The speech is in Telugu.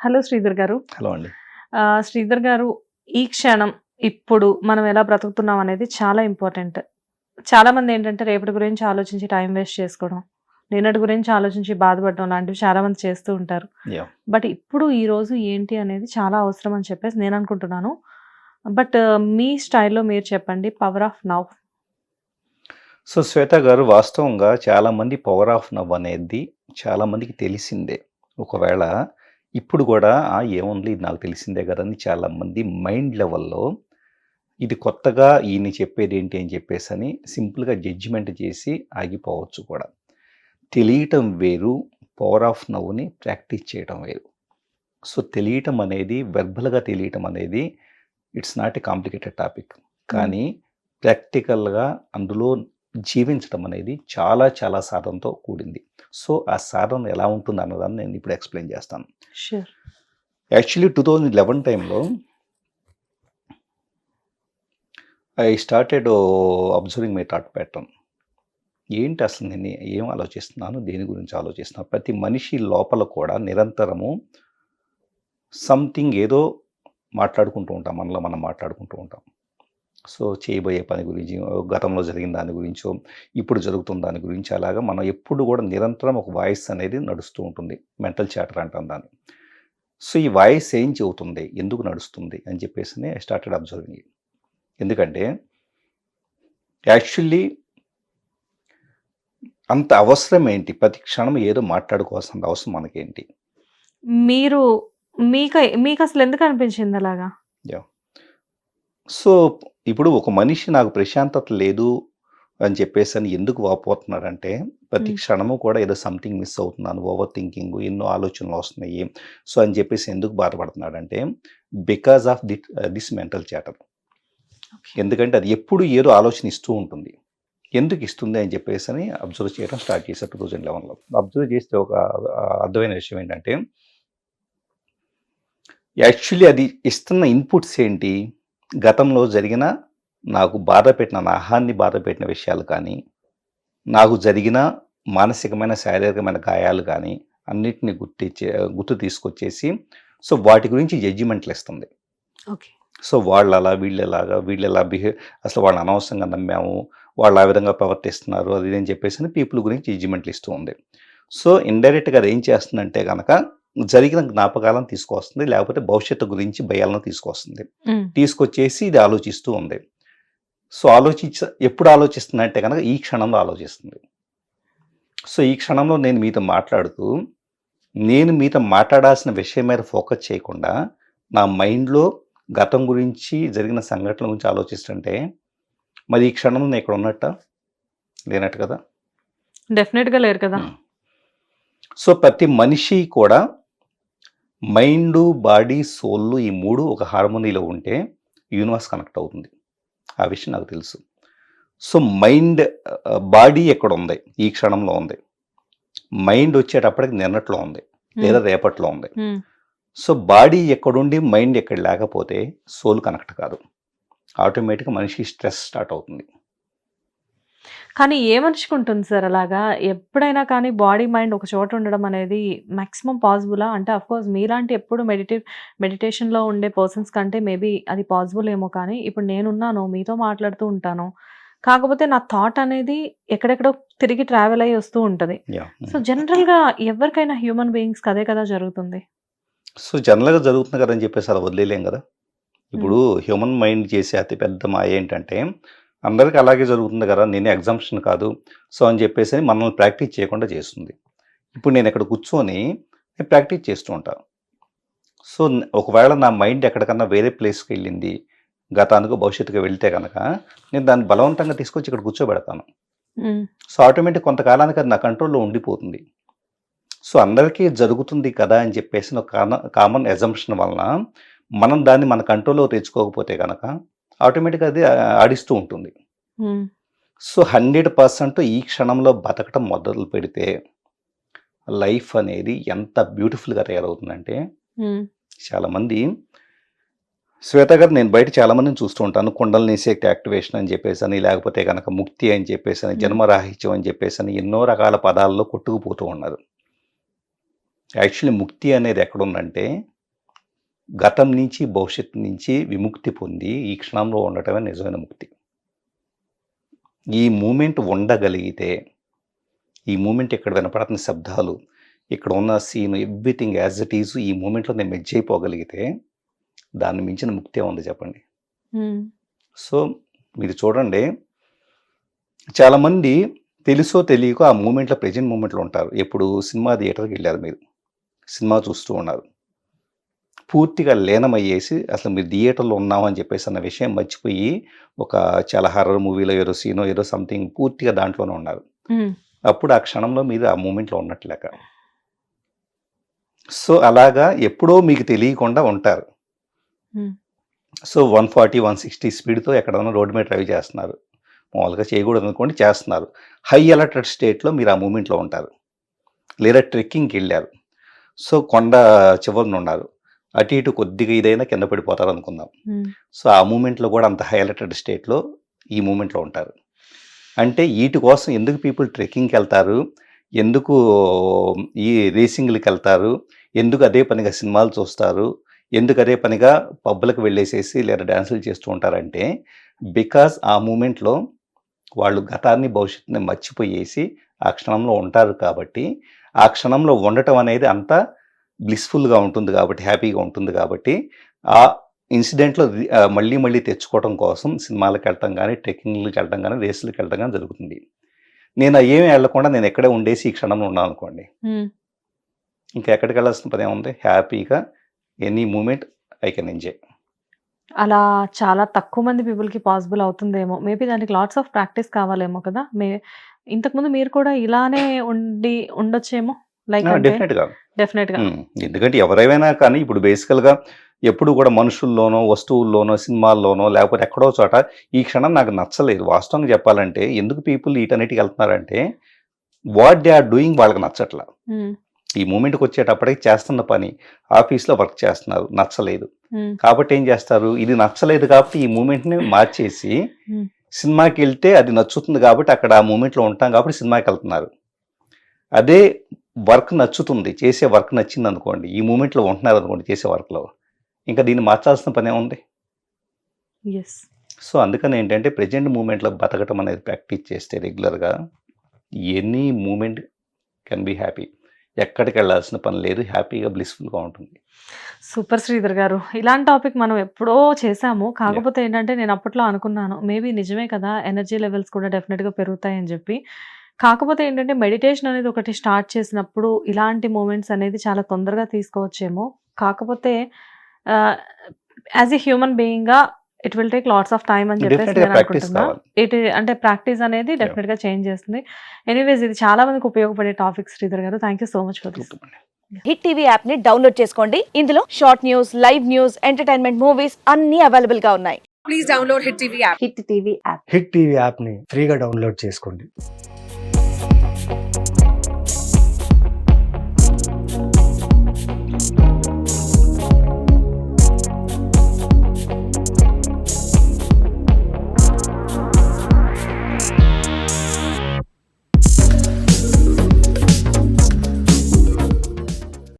హలో శ్రీధర్ గారు. హలో అండి. శ్రీధర్ గారు ఈ క్షణం ఇప్పుడు మనం ఎలా బ్రతుకుతున్నాం అనేది చాలా ఇంపార్టెంట్. చాలా మంది ఏంటంటే రేపటి గురించి ఆలోచించి టైం వేస్ట్ చేసుకోవడం నిన్నటి గురించి ఆలోచించి బాధపడడం లాంటివి చాలా మంది చేస్తూ ఉంటారు. బట్ ఇప్పుడు ఈ రోజు ఏంటి అనేది చాలా అవసరం అని చెప్పేసి నేను అనుకుంటున్నాను. బట్ మీ స్టైల్లో మీరు చెప్పండి power of now so Shweta garu వాస్తవంగా చాలా మంది పవర్ ఆఫ్ నవ్ అనేది చాలా మందికి తెలిసిందే. ఒకవేళ ఇప్పుడు కూడా "ఆ, ఏముంది? ఇది నాకు తెలిసిందే కదా అని చాలా మంది మైండ్ లెవెల్లో ఇది కొత్తగా ఈయన చెప్పేది ఏంటి అని చెప్పేసి అని సింపుల్గా జడ్జిమెంట్ చేసి ఆగిపోవచ్చు కూడా. తెలియటం వేరు పవర్ ఆఫ్ నవ్ని ప్రాక్టీస్ చేయటం వేరు. సో తెలియటం అనేది వెర్బల్గా తెలియటం అనేది it's not a complicated topic. కానీ ప్రాక్టికల్గా అందులో జీవించడం అనేది చాలా చాలా సాధనతో కూడింది. సో ఆ సాధన ఎలా ఉంటుంది అన్నదాన్ని నేను ఇప్పుడు ఎక్స్ప్లెయిన్ చేస్తాను. యాక్చువల్లీ టూ థౌజండ్ లెవెన్ టైంలో I started observing my thought pattern. ఏంటి అసలు నేను ఏం ఆలోచిస్తున్నాను దేని గురించి ఆలోచిస్తున్నాను ప్రతి మనిషి లోపల కూడా నిరంతరము సంథింగ్ ఏదో మాట్లాడుకుంటూ ఉంటాం మనలో మనం మాట్లాడుకుంటూ ఉంటాం. సో చేయబోయే పని గురించి గతంలో జరిగిన దాని గురించో ఇప్పుడు జరుగుతున్న దాని గురించి అలాగా మనం ఎప్పుడు కూడా నిరంతరం ఒక వాయిస్ అనేది నడుస్తూ ఉంటుంది. మెంటల్ చాటర్ అంటాం దాన్ని. సో ఈ వాయిస్ ఏం చెబుతుంది? ఎందుకు నడుస్తుంది? అని చెప్పేసి ఐ స్టార్టెడ్ అబ్జర్వింగ్ ఎందుకంటే యాక్చువల్లీ అంత అవసరం ఏంటి? ప్రతి క్షణం ఏదో మాట్లాడుకోవాల్సిన అవసరం మనకేంటి? మీరు మీకు మీకు అసలు ఎందుకు అనిపించింది అలాగా? సో ఇప్పుడు ఒక మనిషి నాకు ప్రశాంతత లేదు అని చెప్పేసి అని ఎందుకు వాపోతున్నాడంటే ప్రతి. క్షణము కూడా ఏదో సంథింగ్ మిస్ అవుతున్నాను ఓవర్ థింకింగ్ ఎన్నో ఆలోచనలు వస్తున్నాయి. సో అని చెప్పేసి ఎందుకు బాధపడుతున్నాడంటే because of the this mental chatter ఎందుకంటే అది ఎప్పుడు ఏదో ఆలోచన ఇస్తూ ఉంటుంది. ఎందుకు ఇస్తుంది అని చెప్పేసి అని అబ్జర్వ్ చేయడం స్టార్ట్ చేశారు టూ థౌజండ్ లెవెన్లో. అబ్జర్వ్ చేస్తే ఒక అర్థమైన విషయం ఏంటంటే యాక్చువల్లీ అది ఇస్తున్న ఇన్పుట్స్ ఏంటి? గతంలో జరిగిన నాకు బాధ పెట్టిన నా అహాన్ని బాధ పెట్టిన విషయాలు కానీ నాకు జరిగిన మానసికమైన శారీరకమైన గాయాలు కానీ అన్నిటిని గుర్తించే గుర్తు తీసుకొచ్చేసి సో వాటి గురించి జడ్జిమెంట్లు ఇస్తుంది ఓకే. సో వాళ్ళు అలా వీళ్ళు ఎలాగా వీళ్ళు ఎలా బిహేవ్ అసలు వాళ్ళని అనవసరంగా నమ్మాము వాళ్ళు ఆ విధంగా ప్రవర్తిస్తున్నారు అది ఇది అని చెప్పేసి పీపుల్ గురించి జడ్జిమెంట్లు ఇస్తూ ఉంది. సో ఇండైరెక్ట్గా అది ఏం చేస్తుందంటే కనుక జరిగిన జ్ఞాపకాలను తీసుకొస్తుంది లేకపోతే భవిష్యత్తు గురించి భయాలను తీసుకొస్తుంది తీసుకొచ్చేసి ఇది ఆలోచిస్తూ ఉంది. సో ఆలోచించ ఎప్పుడు ఆలోచిస్తుందంటే కనుక ఈ క్షణంలో ఆలోచిస్తుంది. సో ఈ క్షణంలో నేను మీతో మాట్లాడుతూ నేను మీతో మాట్లాడాల్సిన విషయం మీద ఫోకస్ చేయకుండా నా మైండ్లో గతం గురించి జరిగిన సంఘటనల గురించి ఆలోచిస్తుంటే మరి ఈ క్షణంలో నేను ఇక్కడ ఉన్నట్ట? లేనట్టు కదా? డెఫినెట్గా లేరు కదా. సో ప్రతి మనిషి కూడా మైండ్ బాడీ సోల్ ఈ మూడు ఒక హార్మోనీలో ఉంటే యూనివర్స్ కనెక్ట్ అవుతుంది. ఆ విషయం నాకు తెలుసు. సో మైండ్ బాడీ ఎక్కడ ఉంది? ఈ క్షణంలో ఉంది. మైండ్ వచ్చేటప్పటికి నిన్నట్లో ఉంది. లేదా రేపట్లో ఉంది. So body ఎక్కడుండి? మైండ్ ఎక్కడ లేకపోతే సోల్ కనెక్ట్ కాదు. ఆటోమేటిక్గా మనిషి స్ట్రెస్ స్టార్ట్ అవుతుంది. కానీ ఏ మనిషికి ఉంటుంది సార్ అలాగా? ఎప్పుడైనా కానీ బాడీ మైండ్ ఒక చోట ఉండడం అనేది మాక్సిమం పాసిబులా అంటే కోర్స్ మీలాంటి ఎప్పుడు మెడిటే మెడిటేషన్లో ఉండే పర్సన్స్ కంటే మేబీ అది పాసిబుల్ ఏమో కానీ ఇప్పుడు నేనున్నాను మీతో మాట్లాడుతూ ఉంటాను. కాకపోతే నా థాట్ అనేది ఎక్కడెక్కడో తిరిగి ట్రావెల్ అయ్యి వస్తూ ఉంటుంది. సో జనరల్గా ఎవరికైనా హ్యూమన్ బీయింగ్స్కి అదే కదా జరుగుతుంది? సో జనరల్గా జరుగుతుంది కదా అని చెప్పేసి అలా వదిలేలేం కదా? ఇప్పుడు హ్యూమన్ మైండ్ చేసే అతిపెద్ద మాయ ఏంటంటే అందరికీ అలాగే జరుగుతుంది కదా నేనే ఎగ్జామ్షన్ కాదు. సో అని చెప్పేసి మనల్ని ప్రాక్టీస్ చేయకుండా చేస్తుంది. ఇప్పుడు నేను ఇక్కడ కూర్చొని నేను ప్రాక్టీస్ చేస్తూ ఉంటాను సో ఒకవేళ నా మైండ్ ఎక్కడికన్నా వేరే ప్లేస్కి వెళ్ళింది గతానికి భవిష్యత్తుకు వెళ్తే కనుక నేను దాన్ని బలవంతంగా తీసుకొచ్చి ఇక్కడ కూర్చోబెడతాను. సో ఆటోమేటిక్ కొంతకాలానికి అది నా కంట్రోల్లో ఉండిపోతుంది. సో అందరికీ జరుగుతుంది కదా అని చెప్పేసి ఒక కామన్ ఎజంప్షన్ వలన మనం దాన్ని మన కంట్రోల్లో తెచ్చుకోకపోతే కనుక ఆటోమేటిక్ అది ఆడిస్తూ ఉంటుంది. సో హండ్రెడ్ పర్సెంట్ ఈ క్షణంలో బతకటం మొదలు పెడితే లైఫ్ అనేది ఎంత బ్యూటిఫుల్గా తయారవుతుందంటే. చాలామంది శ్వేత గారు నేను బయట చాలా మందిని చూస్తూ ఉంటాను కుండల నిశక్తి యాక్టివేషన్ అని చెప్పేసి అని లేకపోతే కనుక ముక్తి అని చెప్పేసి అని. జన్మరాహిత్యం అని చెప్పేసి అని ఎన్నో రకాల పదాల్లో కొట్టుకుపోతూ ఉన్నారు యాక్చువల్లీ ముక్తి అనేది ఎక్కడుందంటే గతం నుంచి భవిష్యత్తు నుంచి విముక్తి పొంది ఈ క్షణంలో ఉండటమే నిజమైన ముక్తి. ఈ మూమెంట్ ఉండగలిగితే ఈ మూమెంట్ ఇక్కడ వినపడుతున్న శబ్దాలు ఇక్కడ ఉన్న scene everything as it is ఈ మూమెంట్లో నేను మెజ్ అయిపోగలిగితే దాన్ని మించిన ముక్తే ఉంది చెప్పండి. సో మీరు చూడండి చాలామంది తెలుసో తెలియకో ఆ మూమెంట్లో ప్రజెంట్ మూమెంట్లో ఉంటారు. ఎప్పుడు సినిమా థియేటర్కి వెళ్ళారు మీరు. సినిమా చూస్తూ ఉన్నారు. పూర్తిగా లీనమయ్యేసి అసలు మీరు థియేటర్లో ఉన్నామని చెప్పేసి అన్న విషయం మర్చిపోయి ఒక చాలా హర్రర్ మూవీలో ఏదో సీనో ఏదో సంథింగ్ పూర్తిగా దాంట్లోనే ఉన్నారు. అప్పుడు ఆ క్షణంలో మీరు ఆ మూమెంట్లో ఉన్నట్లేక. సో అలాగా ఎప్పుడో మీకు తెలియకుండా ఉంటారు. So one forty one sixty స్పీడ్తో ఎక్కడైనా రోడ్డు మీద డ్రైవ్ చేస్తున్నారు. మామూలుగా చేయకూడదు అనుకోండి చేస్తున్నారు. హై అలర్టెడ్ స్టేట్లో మీరు ఆ మూమెంట్లో ఉంటారు. లేదా ట్రెక్కింగ్కి వెళ్ళారు. సో కొండ చివరిన ఉన్నారు. అటు ఇటు కొద్దిగా ఇదైనా కింద పడిపోతారు అనుకుందాం. సో ఆ మూమెంట్లో కూడా అంత హై అలర్టెడ్ స్టేట్లో ఈ మూమెంట్లో ఉంటారు. అంటే వీటి కోసం ఎందుకు పీపుల్ ట్రెక్కింగ్కి వెళ్తారు? ఎందుకు ఈ రేసింగ్లకి వెళ్తారు? ఎందుకు అదే పనిగా సినిమాలు చూస్తారు? ఎందుకు అదే పనిగా పబ్బులకు వెళ్ళేసేసి లేదా డ్యాన్సులు చేస్తూ ఉంటారంటే బికాస్ ఆ మూమెంట్లో వాళ్ళు గతాన్ని భవిష్యత్తుని మర్చిపోయేసి ఆ క్షణంలో ఉంటారు కాబట్టి ఆ క్షణంలో ఉండటం అనేది అంత బ్లిస్ఫుల్గా ఉంటుంది కాబట్టి హ్యాపీగా ఉంటుంది కాబట్టి ఆ ఇన్సిడెంట్లో మళ్ళీ మళ్ళీ తెచ్చుకోవడం కోసం సినిమాలకు వెళ్ళటం కానీ ట్రెక్కింగ్లకు వెళ్ళటం కానీ రేసులకు వెళ్ళటం కానీ జరుగుతుంది నేను ఏమీ వెళ్ళకుండా నేను ఎక్కడే ఉండేసి ఈ క్షణంలో ఉన్నాను అనుకోండి. ఇంకా ఎక్కడికి వెళ్ళాల్సిన పని ఏముంది హ్యాపీగా any moment I can enjoy అలా చాలా తక్కువ మంది పీపుల్‌కి పాసిబుల్ అవుతుందేమో. మేబీ దానికి లాట్స్ ఆఫ్ ప్రాక్టీస్ కావాలేమో కదా! మే ఇంతకుముందు మీరు కూడా ఇలానే ఉండి ఉండొచ్చేమో? లైక్. ఎందుకంటే ఎవరైనా కానీ ఇప్పుడు బేసికల్గా ఎప్పుడు కూడా మనుషుల్లోనో వస్తువుల్లోనో సినిమాల్లోనో లేకపోతే ఎక్కడో చోట ఈ క్షణం నాకు నచ్చలేదు వాస్తవంగా చెప్పాలంటే ఎందుకు పీపుల్ వీటన్నిటికి వెళ్తున్నారంటే వాట్ దే ఆర్ డూయింగ్ వాళ్ళకి నచ్చట్లా. ఈ మూమెంట్కి వచ్చేటప్పటికి చేస్తున్న పని ఆఫీస్లో వర్క్ చేస్తున్నారు నచ్చలేదు. కాబట్టి ఏం చేస్తారు ఇది నచ్చలేదు కాబట్టి ఈ మూమెంట్ని మార్చేసి. సినిమాకి వెళ్తే అది నచ్చుతుంది కాబట్టి అక్కడ ఆ మూమెంట్లో ఉంటాం కాబట్టి సినిమాకి వెళ్తున్నారు అదే వర్క్ నచ్చుతుంది చేసే వర్క్ నచ్చింది అనుకోండి ఈ మూమెంట్లో ఉంటున్నారు అనుకోండి చేసే వర్క్లో ఇంకా దీన్ని మార్చాల్సిన పనే ఉంది. సో అందుకని ఏంటంటే ప్రజెంట్ మూమెంట్లో బతకటం అనేది ప్రాక్టీస్ చేస్తే రెగ్యులర్గా any moment can be happy ఎక్కడికి వెళ్ళాల్సిన పని లేదు హ్యాపీగా బ్లిస్ఫుల్గా ఉంటుంది సూపర్ శ్రీధర్ గారు. ఇలాంటి టాపిక్ మనం ఎప్పుడో చేసాము. కాకపోతే ఏంటంటే నేను అప్పట్లో అనుకున్నాను. మేబీ నిజమే కదా! ఎనర్జీ లెవెల్స్ కూడా డెఫినిట్‌గా పెరుగుతాయని చెప్పి. కాకపోతే ఏంటంటే మెడిటేషన్ అనేది ఒకటి స్టార్ట్ చేసినప్పుడు ఇలాంటి మూమెంట్స్ అనేది చాలా తొందరగా తీసుకోవచ్చేమో. కాకపోతే as a human బీయింగ్‌గా it will take lots of time అని చెప్పేసి నేను అనుకుంటున్నా. ఇట్ అంటే ప్రాక్టీస్ అనేది డెఫినిట్‌గా చేంజ్ చేస్తుంది. ఎనీవేస్ ఇది చాలా మందికి ఉపయోగపడే topic Sridhar garu. Thank you so much for this. Hit TV యాప్ని డౌన్లోడ్ చేసుకోండి ఇందులో short news live news entertainment movies అన్ని అవైలబుల్గా ఉన్నాయి please download Hit TV app. Hit TV app. Hit TV యాప్ని ఫ్రీగా డౌన్లోడ్ చేసుకోండి